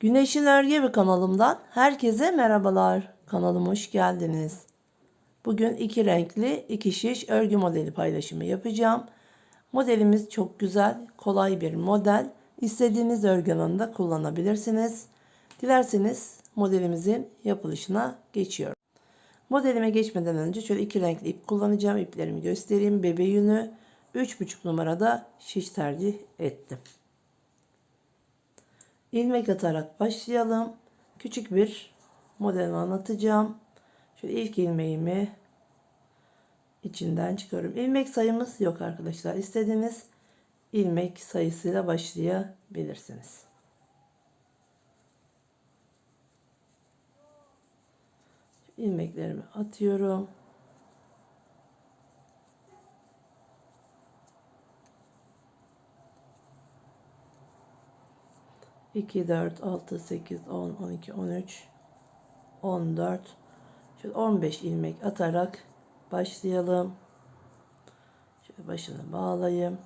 Güneşin Örgü Evi kanalımdan herkese merhabalar. Kanalıma hoş geldiniz. Bugün iki renkli iki şiş örgü modeli paylaşımı yapacağım. Modelimiz çok güzel, kolay bir model. İstediğiniz örgü alanında kullanabilirsiniz. Dilerseniz modelimizin yapılışına geçiyorum. Modelime geçmeden önce şöyle iki renkli ip kullanacağım. İplerimi göstereyim. Bebe yünü 3,5 numarada şiş tercih ettim. İlmek atarak başlayalım. Küçük bir model anlatacağım. Şöyle ilk ilmeğimi içinden çıkıyorum. İlmek sayımız yok arkadaşlar. İstediğiniz ilmek sayısıyla başlayabilirsiniz. ilmeklerimi atıyorum. İki, dört, altı, sekiz, on, on iki, on üç, on dört, şöyle on beş ilmek atarak başlayalım. Şöyle başını bağlayayım.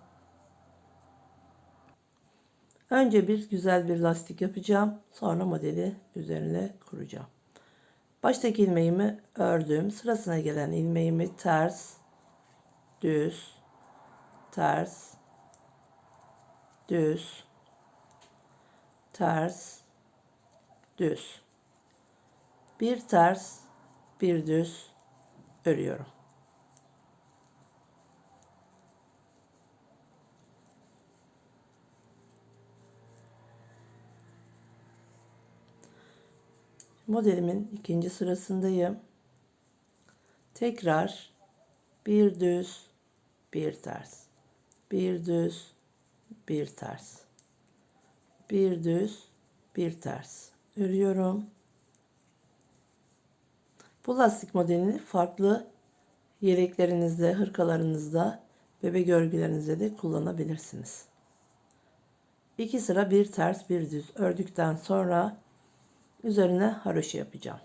Önce bir güzel bir lastik yapacağım. Sonra modeli üzerine kuracağım. Baştaki ilmeğimi ördüm. Sırasına gelen ilmeğimi ters, düz, ters, düz, ters, düz. Bir ters, bir düz örüyorum. Modelimin ikinci sırasındayım. Tekrar bir düz, bir ters. Bir düz, bir ters. Bir düz, bir ters. Örüyorum. Bu lastik modelini farklı yeleklerinizde, hırkalarınızda, bebek örgülerinizde de kullanabilirsiniz. İki sıra bir ters bir düz ördükten sonra Üzerine haroşa yapacağım.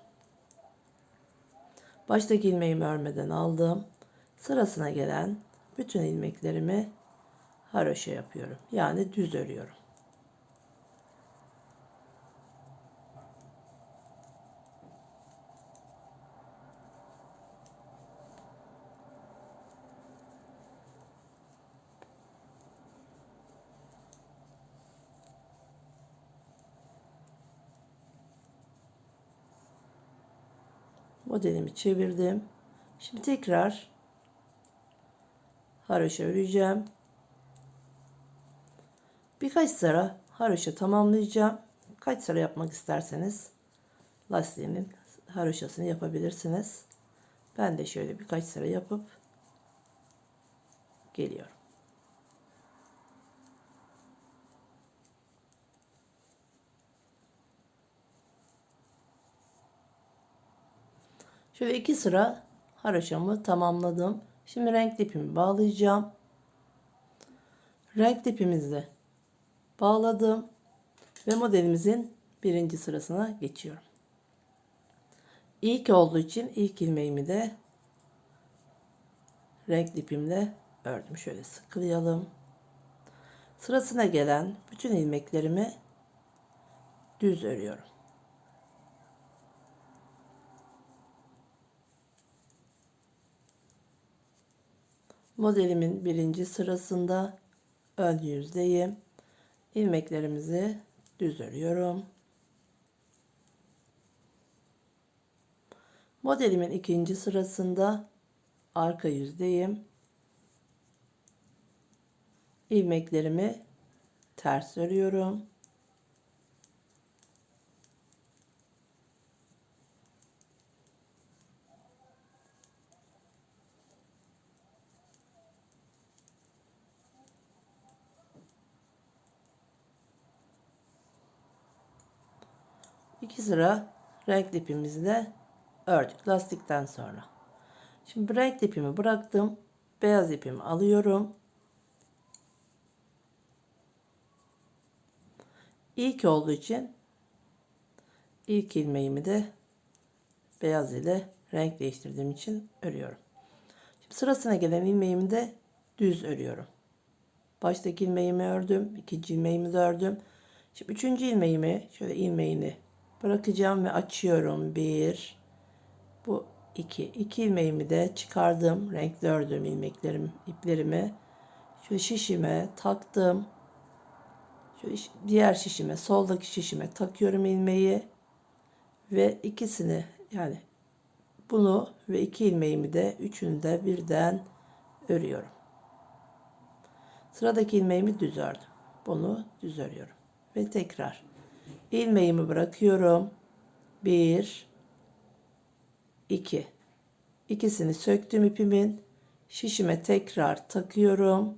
Baştaki ilmeğimi örmeden aldım. Sırasına gelen bütün ilmeklerimi haroşa yapıyorum. Yani düz örüyorum. Modelimi çevirdim. Şimdi tekrar haroşa öreceğim. Birkaç sıra haroşa tamamlayacağım. Kaç sıra yapmak isterseniz lastiğinin haroşasını yapabilirsiniz. Ben de şöyle birkaç sıra yapıp geliyorum. Şöyle iki sıra haroşamı tamamladım. Şimdi renk ipimi bağlayacağım. Renk ipimizi bağladım ve modelimizin birinci sırasına geçiyorum. İlk olduğu için ilk ilmeğimi de renk ipimle ördüm. Şöyle sıkılayalım. Sırasına gelen bütün ilmeklerimi düz örüyorum. Modelimin birinci sırasında ön yüzdeyim. İlmeklerimizi düz örüyorum. Modelimin ikinci sırasında arka yüzdeyim. İlmeklerimi ters örüyorum. İki sıra renk ipimizi de ördük lastikten sonra. Şimdi renk ipimi bıraktım. Beyaz ipimi alıyorum. İlk olduğu için ilk ilmeğimi de beyaz ile renk değiştirdiğim için örüyorum. Şimdi sırasına gelen ilmeğimi de düz örüyorum. Baştaki ilmeğimi ördüm. ikinci ilmeğimi de ördüm. Şimdi üçüncü ilmeğimi şöyle ilmeğini bırakacağım ve açıyorum. Bir, bu iki. İki ilmeğimi de çıkardım. Renkli ördüğüm ilmeklerim, iplerimi. Şöyle şişime taktım. İş- diğer şişime, soldaki şişime takıyorum ilmeği. Ve ikisini yani bunu ve iki ilmeğimi de üçünü de birden örüyorum. Sıradaki ilmeğimi düz ördüm. Bunu düz örüyorum. Ve tekrar ilmeğimi bırakıyorum. Bir, iki. İkisini söktüm ipimin. Şişime tekrar takıyorum.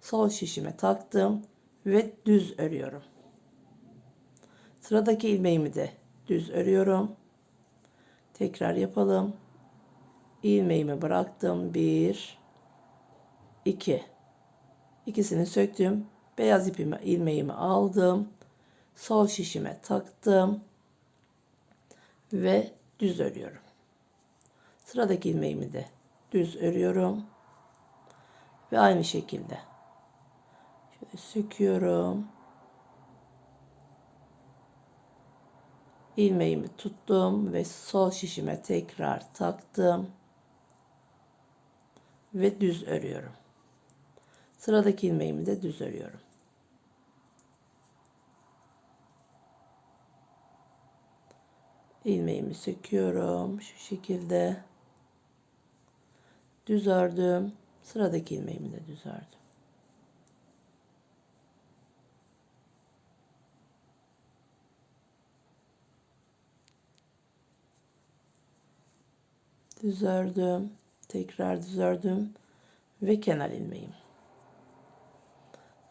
Sol şişime taktım ve düz örüyorum. Sıradaki ilmeğimi de düz örüyorum. Tekrar yapalım. İlmeğimi bıraktım. Bir, iki. İkisini söktüm. Beyaz ipimi, ilmeğimi aldım. Sol şişime taktım. Ve düz örüyorum. Sıradaki ilmeğimi de düz örüyorum. Ve aynı şekilde. Şöyle söküyorum. ilmeğimi tuttum ve sol şişime tekrar taktım ve düz örüyorum. Sıradaki ilmeğimi de düz örüyorum. İlmeğimi söküyorum şu şekilde. Düz ördüm. Sıradaki ilmeğimi de düz ördüm. düz ördüm tekrar düz ördüm ve kenar ilmeğim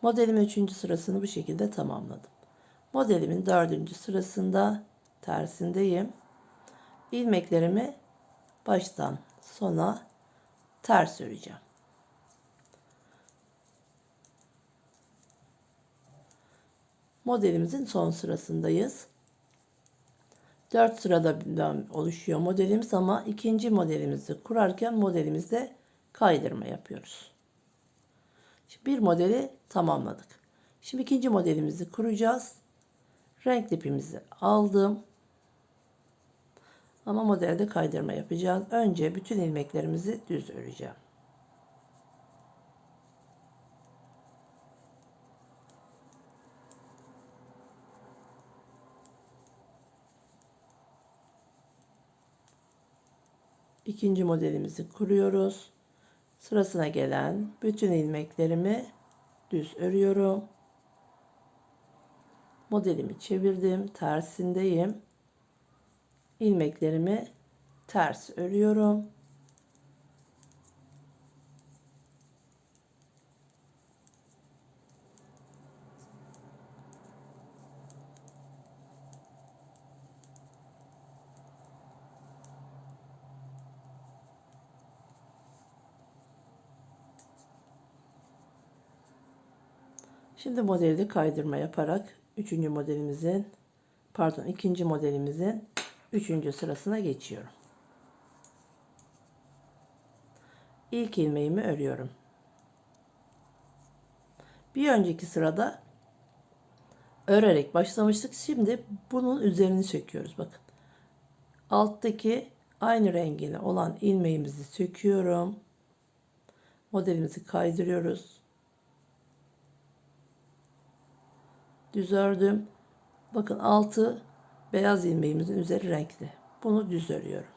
modelimin üçüncü sırasını bu şekilde tamamladım modelimin dördüncü sırasında tersindeyim ilmeklerimi baştan sona ters öreceğim modelimizin son sırasındayız 4 sıradan oluşuyor modelimiz ama ikinci modelimizi kurarken modelimizde kaydırma yapıyoruz. Şimdi bir modeli tamamladık. Şimdi ikinci modelimizi kuracağız. Renk ipimizi aldım. Ama modelde kaydırma yapacağız. Önce bütün ilmeklerimizi düz öreceğim. ikinci modelimizi kuruyoruz. Sırasına gelen bütün ilmeklerimi düz örüyorum. Modelimi çevirdim. Tersindeyim. İlmeklerimi ters örüyorum. Şimdi modelde kaydırma yaparak üçüncü modelimizin pardon ikinci modelimizin üçüncü sırasına geçiyorum. İlk ilmeğimi örüyorum. Bir önceki sırada örerek başlamıştık. Şimdi bunun üzerini söküyoruz. Bakın. Alttaki aynı rengine olan ilmeğimizi söküyorum. Modelimizi kaydırıyoruz. düz ördüm. Bakın altı beyaz ilmeğimizin üzeri renkli. Bunu düz örüyorum.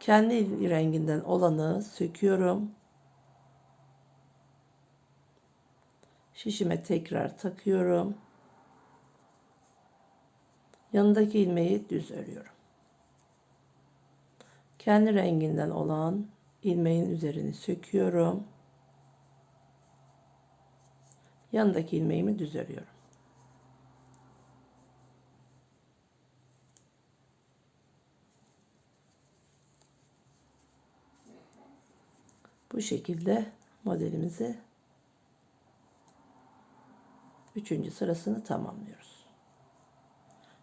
Kendi renginden olanı söküyorum. Şişime tekrar takıyorum. Yanındaki ilmeği düz örüyorum. Kendi renginden olan ilmeğin üzerini söküyorum. Yanındaki ilmeğimi düz örüyorum. Bu şekilde modelimizi üçüncü sırasını tamamlıyoruz.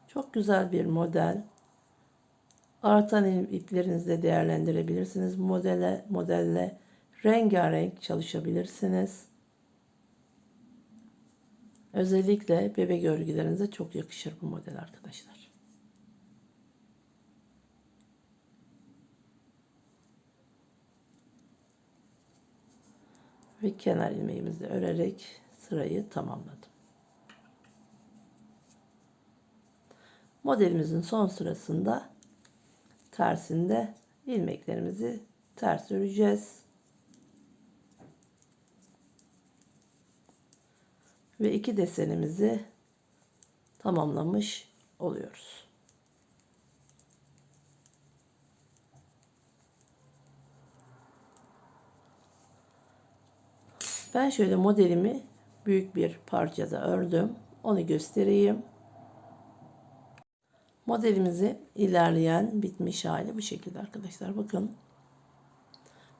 Çok güzel bir model. Artan iplerinizle değerlendirebilirsiniz. Modele, modelle rengarenk çalışabilirsiniz. Özellikle bebek örgülerinize çok yakışır bu model arkadaşlar. Ve kenar ilmeğimizi örerek sırayı tamamladım. Modelimizin son sırasında tersinde ilmeklerimizi ters öreceğiz. Ve iki desenimizi tamamlamış oluyoruz. Ben şöyle modelimi büyük bir parçada ördüm. Onu göstereyim. Modelimizi ilerleyen bitmiş hali bu şekilde arkadaşlar. Bakın.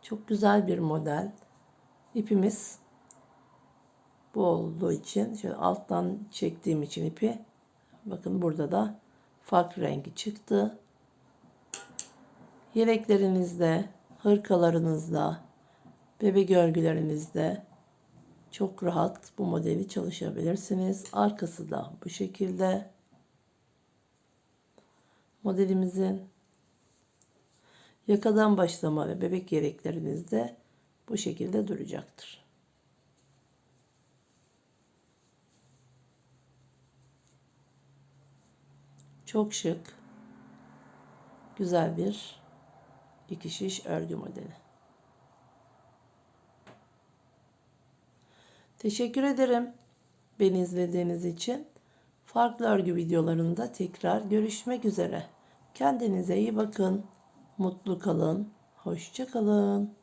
Çok güzel bir model. İpimiz bu olduğu için şöyle alttan çektiğim için ipi bakın burada da farklı rengi çıktı. Yeleklerinizde, hırkalarınızda, bebek örgülerinizde çok rahat bu modeli çalışabilirsiniz. Arkası da bu şekilde. Modelimizin yakadan başlama ve bebek yeleklerinizde bu şekilde duracaktır. Çok şık, güzel bir iki şiş örgü modeli. Teşekkür ederim beni izlediğiniz için. Farklı örgü videolarında tekrar görüşmek üzere. Kendinize iyi bakın. Mutlu kalın. Hoşça kalın.